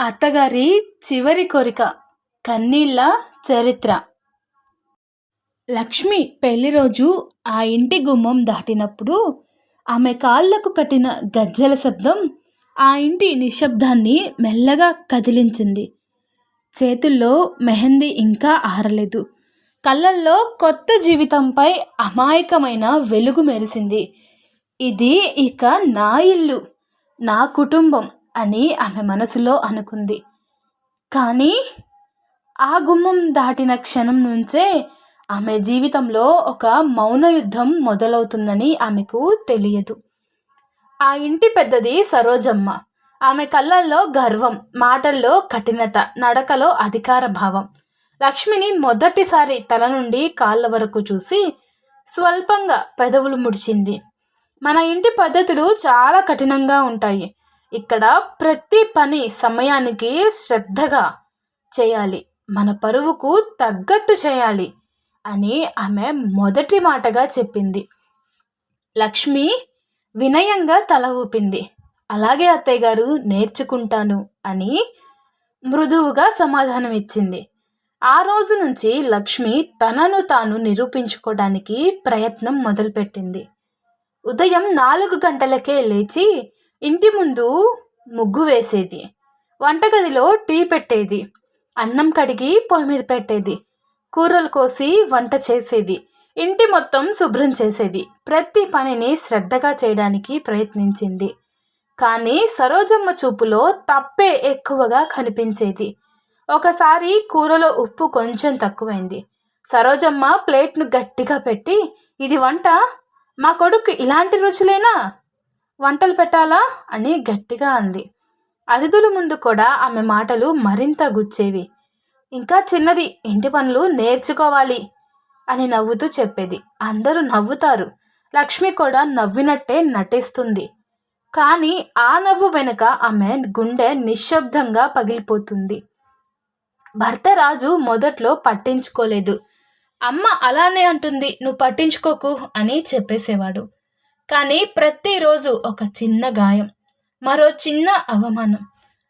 అత్తగారి చివరి కోరిక కన్నీళ్ళ చరిత్ర. లక్ష్మి పెళ్ళి రోజు ఆ ఇంటి గుమ్మం దాటినప్పుడు ఆమె కాళ్ళకు కట్టిన గజ్జెల శబ్దం ఆ ఇంటి నిశ్శబ్దాన్ని మెల్లగా కదిలించింది. చేతుల్లో మెహందీ ఇంకా ఆరలేదు. కళ్ళల్లో కొత్త జీవితంపై అమాయకమైన వెలుగు మెరిసింది. ఇది ఇక నా ఇల్లు నా కుటుంబం. అని ఆమె మనసులో అనుకుంది. కానీ ఆ గుమ్మం దాటిన క్షణం నుంచే ఆమె జీవితంలో ఒక మౌన యుద్ధం మొదలవుతుందని ఆమెకు తెలియదు. ఆ ఇంటి పెద్దది సరోజమ్మ. ఆమె కళ్ళల్లో గర్వం మాటల్లో కఠినత నడకలో అధికార భావం. లక్ష్మిని మొదటిసారి తల నుండి కాళ్ళ వరకు చూసి స్వల్పంగా పెదవులు ముడిచింది. మన ఇంటి పద్ధతులు చాలా కఠినంగా ఉంటాయి. ఇక్కడ ప్రతి పని సమయానికి శ్రద్ధగా చేయాలి. మన పరువుకు తగ్గట్టు చేయాలి అని ఆమె మొదటి మాటగా చెప్పింది. లక్ష్మి వినయంగా తల ఊపింది. అలాగే అత్తయ్య గారు నేర్చుకుంటాను అని మృదువుగా సమాధానం ఇచ్చింది. ఆ రోజు నుంచి లక్ష్మి తనను తాను నిరూపించుకోవడానికి ప్రయత్నం మొదలుపెట్టింది. ఉదయం నాలుగు గంటలకే లేచి ఇంటి ముందు ముగ్గు వేసేది. వంటగదిలో టీ పెట్టేది. అన్నం కడిగి పొయ్యి మీద పెట్టేది. కూరలు కోసి వంట చేసేది. ఇంటి మొత్తం శుభ్రం చేసేది. ప్రతి పనిని శ్రద్ధగా చేయడానికి ప్రయత్నించింది. కానీ సరోజమ్మ చూపులో తప్పే ఎక్కువగా కనిపించేది. ఒకసారి కూరలో ఉప్పు కొంచెం తక్కువైంది. సరోజమ్మ ప్లేట్ను గట్టిగా పెట్టి ఇది వంట? మా కొడుకు ఇలాంటి రుచులేనా? వంటలు పెట్టాలా? అని గట్టిగా అంది. అతిథుల ముందు కూడా ఆమె మాటలు మరింత గుచ్చేవి. ఇంకా చిన్నది ఇంటి పనులు నేర్చుకోవాలి అని నవ్వుతూ చెప్పేది. అందరూ నవ్వుతారు. లక్ష్మి కూడా నవ్వినట్టే నటిస్తుంది. కానీ ఆ నవ్వు వెనుక ఆమె గుండె నిశ్శబ్దంగా పగిలిపోతుంది. భర్త రాజు మొదట్లో పట్టించుకోలేదు. అమ్మ అలానే అంటుంది నువ్వు పట్టించుకోకు అని చెప్పేసేవాడు. కానీ ప్రతిరోజు ఒక చిన్న గాయం మరో చిన్న అవమానం.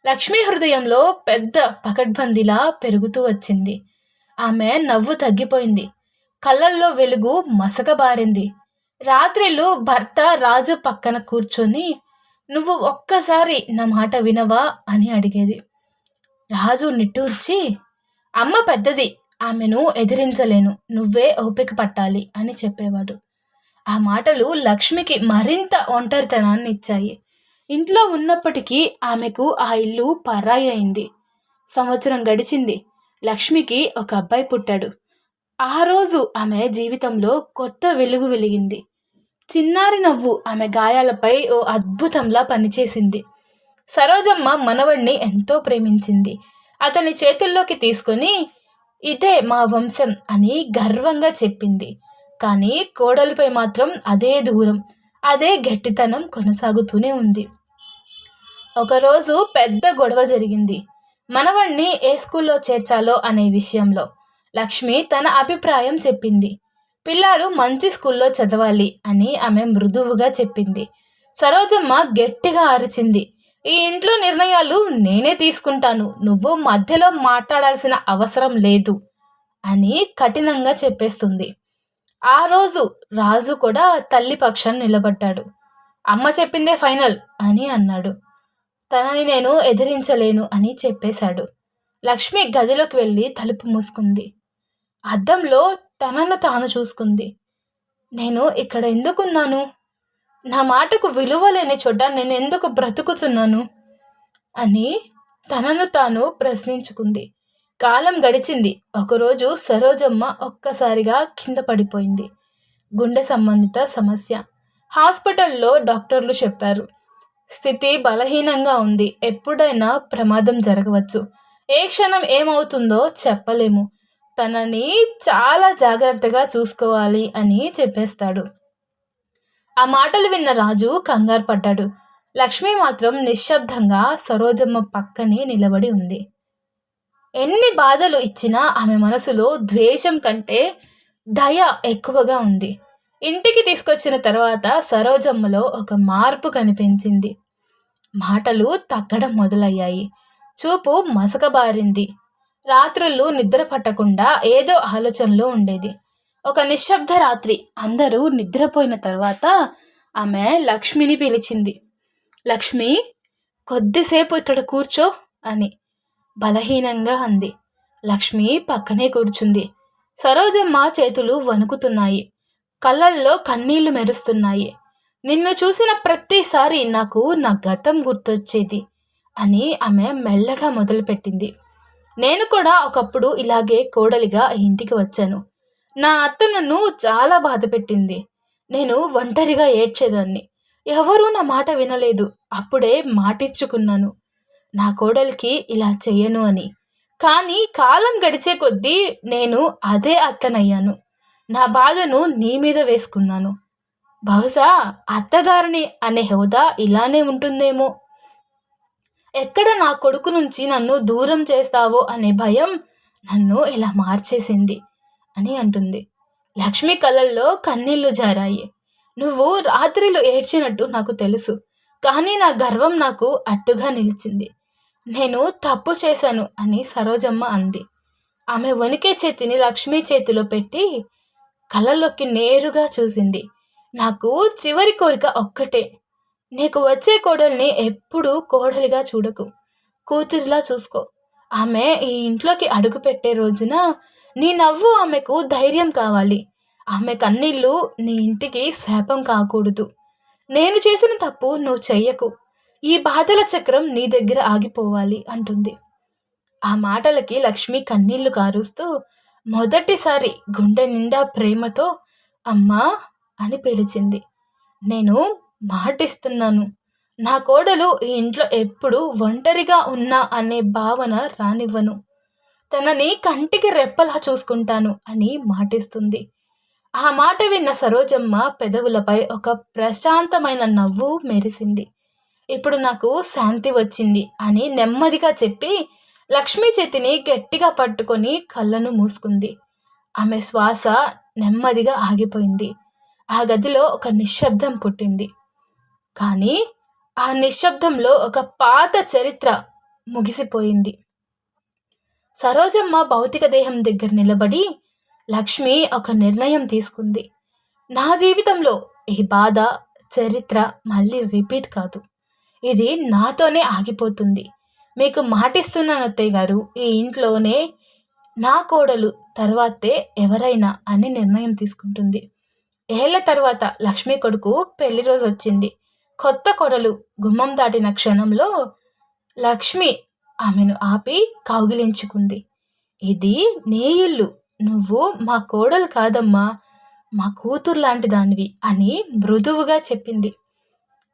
లక్ష్మీ హృదయంలో పెద్ద పకడ్బందీలా పెరుగుతూ వచ్చింది. ఆమె నవ్వు తగ్గిపోయింది. కళ్ళల్లో వెలుగు మసకబారింది రాత్రిళ్ళు భర్త రాజు పక్కన కూర్చొని నువ్వు ఒక్కసారి నా మాట వినవా? అని అడిగేది. రాజు నిట్టూర్చి అమ్మ పెద్దది ఆమెను ఎదిరించలేను. నువ్వే ఓపిక పట్టాలి అని చెప్పేవాడు. ఆ మాటలు లక్ష్మికి మరింత ఒంటరితనాన్ని ఇచ్చాయి. ఇంట్లో ఉన్నప్పటికీ ఆమెకు ఆ ఇల్లు పరాయి అయింది. సంవత్సరం గడిచింది. లక్ష్మికి ఒక అబ్బాయి పుట్టాడు. ఆ రోజు ఆమె జీవితంలో కొత్త వెలుగు వెలిగింది. చిన్నారి నవ్వు ఆమె గాయాలపై ఓ అద్భుతంలా పనిచేసింది. సరోజమ్మ మనవణ్ణి ఎంతో ప్రేమించింది. అతని చేతుల్లోకి తీసుకొని ఇదే మా వంశం అని గర్వంగా చెప్పింది. కానీ కోడలిపై మాత్రం అదే దూరం అదే గట్టితనం కొనసాగుతూనే ఉంది. ఒకరోజు పెద్ద గొడవ జరిగింది. మనవణ్ణి ఏ స్కూల్లో చేర్చాలో అనే విషయంలో లక్ష్మి తన అభిప్రాయం చెప్పింది. పిల్లాడు మంచి స్కూల్లో చదవాలి అని ఆమె మృదువుగా చెప్పింది. సరోజమ్మ గట్టిగా అరిచింది. ఈ ఇంట్లో నిర్ణయాలు నేనే తీసుకుంటాను నువ్వు మధ్యలో మాట్లాడాల్సిన అవసరం లేదు అని కఠినంగా చెప్పేస్తుంది. ఆ రోజు రాజు కూడా తల్లి పక్షాన్ని నిలబడ్డాడు. అమ్మ చెప్పిందే ఫైనల్ అని అన్నాడు. తనని నేను ఎదిరించలేను అని చెప్పేశాడు. లక్ష్మి గదిలోకి వెళ్ళి తలుపు మూసుకుంది. అద్దంలో తనను తాను చూసుకుంది. నేను ఇక్కడ ఎందుకున్నాను? నా మాటకు విలువ లేని చోట నేను ఎందుకు బ్రతుకుతున్నాను? అని తనను తాను ప్రశ్నించుకుంది. కాలం గడిచింది. ఒకరోజు సరోజమ్మ ఒక్కసారిగా కింద పడిపోయింది. గుండె సంబంధిత సమస్య. హాస్పిటల్లో డాక్టర్లు చెప్పారు. స్థితి బలహీనంగా ఉంది. ఎప్పుడైనా ప్రమాదం జరగవచ్చు. ఏ క్షణం ఏమవుతుందో చెప్పలేము. తనని చాలా జాగ్రత్తగా చూసుకోవాలి అని చెప్పేస్తాడు. ఆ మాటలు విన్న రాజు కంగారు పడ్డాడు. లక్ష్మి మాత్రం నిశ్శబ్దంగా సరోజమ్మ పక్కనే నిలబడి ఉంది. ఎన్ని బాధలు ఇచ్చినా ఆమె మనసులో ద్వేషం కంటే దయ ఎక్కువగా ఉంది. ఇంటికి తీసుకొచ్చిన తర్వాత సరోజమ్మలో ఒక మార్పు కనిపించింది. మాటలు తగ్గడం మొదలయ్యాయి. చూపు మసకబారింది. రాత్రులు నిద్ర పట్టకుండా ఏదో ఆలోచనలో ఉండేది. ఒక నిశ్శబ్ద రాత్రి. అందరూ నిద్రపోయిన తర్వాత ఆమె లక్ష్మిని పిలిచింది. లక్ష్మి కొద్దిసేపు ఇక్కడ కూర్చో అని. బలహీనంగా అంది. లక్ష్మి పక్కనే కూర్చుంది. సరోజమ్మ చేతులు వణుకుతున్నాయి. కళ్ళల్లో కన్నీళ్ళు మెరుస్తున్నాయి. నిన్ను చూసిన ప్రతిసారి నాకు నా గతం గుర్తొచ్చేది అని ఆమె మెల్లగా మొదలుపెట్టింది. నేను కూడా ఒకప్పుడు ఇలాగే కోడలిగా ఇంటికి వచ్చాను. నా అత్త నన్ను చాలా బాధ పెట్టింది. నేను ఒంటరిగా ఏడ్చేదాన్ని. ఎవరూ నా మాట వినలేదు. అప్పుడే మాటిచ్చుకున్నాను. నా కోడలికి ఇలా చేయను అని. కానీ కాలం గడిచే కొద్దీ నేను అదే అత్తనయ్యాను. నా బాధను నీ మీద వేసుకున్నాను. బహుశా అత్తగారిని అనే హోదా ఇలానే ఉంటుందేమో. ఎక్కడ నా కొడుకు నుంచి నన్ను దూరం చేస్తావో అనే భయం నన్ను ఇలా మార్చేసింది అని అంటుంది. లక్ష్మి కళ్ళల్లో కన్నీళ్ళు జారాయి. నువ్వు రాత్రిలో ఏడ్చినట్టు నాకు తెలుసు. కానీ నా గర్వం నాకు అట్టుగా నిలిచింది. నేను తప్పు చేశాను అని సరోజమ్మ అంది. ఆమె వణికే చేతిని లక్ష్మీ చేతిలో పెట్టి కళ్ళల్లోకి నేరుగా చూసింది. నాకు చివరి కోరిక ఒక్కటే. నీకు వచ్చే కోడల్ని ఎప్పుడూ కోడలిగా చూడకు. కూతురిలా చూసుకో. ఆమె ఈ ఇంట్లోకి అడుగు పెట్టే రోజున నీ నవ్వు ఆమెకు ధైర్యం కావాలి. ఆమె కన్నీళ్ళు నీ ఇంటికి శాపం కాకూడదు. నేను చేసిన తప్పు నువ్వు చెయ్యకు. ఈ బాధల చక్రం నీ దగ్గర ఆగిపోవాలి అంటుంది. ఆ మాటలకి లక్ష్మి కన్నీళ్ళు కారుస్తూ మొదటిసారి గుండె నిండా ప్రేమతో అమ్మా అని పిలిచింది. నేను మాటిస్తున్నాను. నా కోడలు ఈ ఇంట్లో ఎప్పుడు ఒంటరిగా ఉన్నా అనే భావన రానివ్వను. తనని కంటికి రెప్పలా చూసుకుంటాను అని మాటిస్తుంది. ఆ మాట విన్న సరోజమ్మ పెదవులపై ఒక ప్రశాంతమైన నవ్వు మెరిసింది. ఇప్పుడు నాకు శాంతి వచ్చింది అని నెమ్మదిగా చెప్పి లక్ష్మీ చేతిని గట్టిగా పట్టుకొని కళ్ళను మూసుకుంది. ఆమె శ్వాస నెమ్మదిగా ఆగిపోయింది. ఆ గదిలో ఒక నిశ్శబ్దం పుట్టింది. కానీ ఆ నిశ్శబ్దంలో ఒక పాత చరిత్ర ముగిసిపోయింది. సరోజమ్మ భౌతిక దేహం దగ్గర నిలబడి లక్ష్మి ఒక నిర్ణయం తీసుకుంది. నా జీవితంలో ఈ బాధ చరిత్ర మళ్ళీ రిపీట్ కాదు. ఇది నాతోనే ఆగిపోతుంది. మీకు మాటిస్తున్నాను అత్తయ్య గారు ఈ ఇంట్లోనే నా కోడలు తర్వాతే ఎవరైనా అని నిర్ణయం తీసుకుంటుంది. ఏళ్ళ తర్వాత లక్ష్మి కొడుకు పెళ్ళి రోజు వచ్చింది. కొత్త కొడలు గుమ్మం దాటిన క్షణంలో లక్ష్మి ఆమెను ఆపి కౌగిలించుకుంది. ఇది నీ ఇల్లు నువ్వు మా కోడలు కాదమ్మా మా కూతురు లాంటి దానివి అని మృదువుగా చెప్పింది.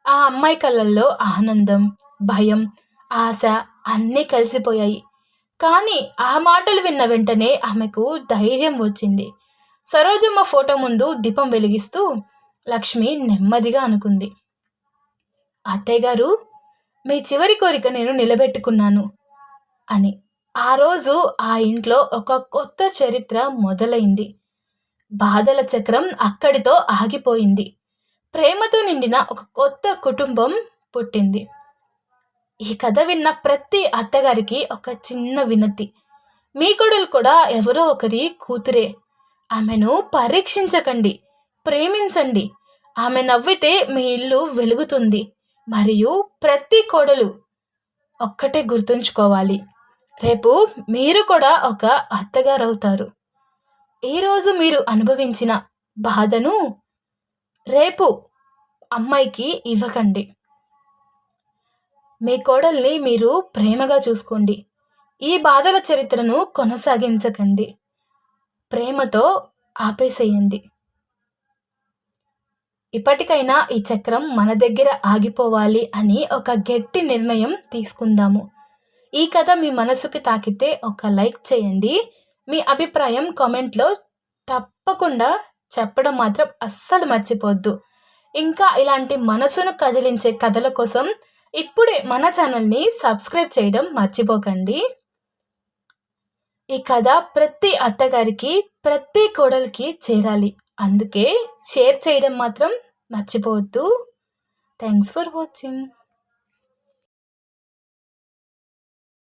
ఆ అమ్మాయి కళ్ళల్లో ఆనందం భయం ఆశ అన్నీ కలిసిపోయాయి. కానీ ఆ మాటలు విన్న వెంటనే ఆమెకు ధైర్యం వచ్చింది. సరోజమ్మ ఫోటో ముందు దీపం వెలిగిస్తూ లక్ష్మి నెమ్మదిగా అనుకుంది. అత్తయ్య గారు మీ చివరి కోరిక నేను నిలబెట్టుకున్నాను అని. ఆ రోజు ఆ ఇంట్లో ఒక కొత్త చరిత్ర మొదలైంది. బాధల చక్రం అక్కడితో ఆగిపోయింది. ప్రేమతో నిండిన ఒక కొత్త కుటుంబం పుట్టింది. ఈ కథ విన్న ప్రతి అత్తగారికి ఒక చిన్న వినతి. మీ కొడులు కూడా ఎవరో ఒకరి కూతురే. ఆమెను పరీక్షించకండి ప్రేమించండి. ఆమె నవ్వితే మీ ఇల్లు వెలుగుతుంది. మరియు ప్రతి కోడలు ఒక్కటే గుర్తుంచుకోవాలి. రేపు మీరు కూడా ఒక అత్తగారు అవుతారు ఈరోజు మీరు అనుభవించిన బాధను రేపు అమ్మాయికి ఇవ్వకండి. మీ కోడల్ని మీరు ప్రేమగా చూసుకోండి. ఈ బాధల చరిత్రను కొనసాగించకండి. ప్రేమతో ఆపేసేయండి. ఇప్పటికైనా ఈ చక్రం మన దగ్గర ఆగిపోవాలి అని ఒక గట్టి నిర్ణయం తీసుకుందాము. ఈ కథ మీ మనసుకి తాకితే ఒక లైక్ చేయండి. మీ అభిప్రాయం కామెంట్లో తప్పకుండా చెప్పడం మాత్రం అస్సలు మర్చిపోద్దు. ఇంకా ఇలాంటి మనసును కదిలించే కథల కోసం ఇప్పుడే మన ఛానల్ని సబ్స్క్రైబ్ చేయడం మర్చిపోకండి. ఈ కథ ప్రతి అత్తగారికి ప్రతి కోడలికి చేరాలి. అందుకే షేర్ చేయడం మాత్రం మర్చిపోవద్దు. Thanks for watching.